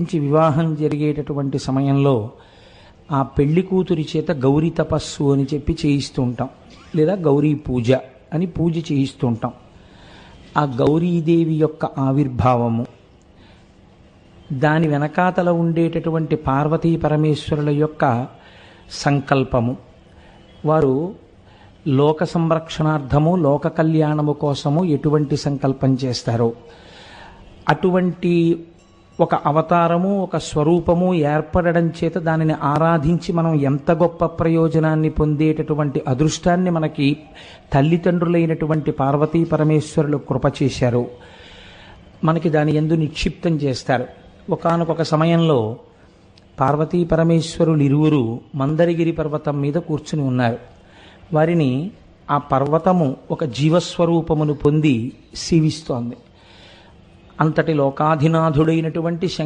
నుంచి వివాహం జరిగేటటువంటి సమయంలో ఆ పెళ్ళి కూతురి చేత గౌరీ తపస్సు అని చెప్పి చేయిస్తూ ఉంటాం. లేదా గౌరీ పూజ అని పూజ చేయిస్తూ ఉంటాం. ఆ గౌరీదేవి యొక్క ఆవిర్భావము దాని వెనకాతల ఉండేటటువంటి పార్వతీ పరమేశ్వరుల యొక్క సంకల్పము వారు లోక సంరక్షణార్థము లోక కళ్యాణము కోసము ఎటువంటి సంకల్పం చేస్తారో అటువంటి ఒక అవతారము ఒక స్వరూపము ఏర్పడడం చేత దానిని ఆరాధించి మనం ఎంత గొప్ప ప్రయోజనాన్ని పొందేటటువంటి అదృష్టాన్ని మనకి తల్లిదండ్రులైనటువంటి పార్వతీ పరమేశ్వరులు కృప చేశారు. మనకి దాని ఎందు నిక్షిప్తం చేస్తారు. ఒకానొక సమయంలో పార్వతీ పరమేశ్వరులు ఇరువురు మందరగిరి పర్వతం మీద కూర్చుని ఉన్నారు. వారిని ఆ పర్వతము ఒక జీవస్వరూపమును పొంది సేవిస్తోంది. అంతటి లోకాధినాథుడైనటువంటి శంకరుడు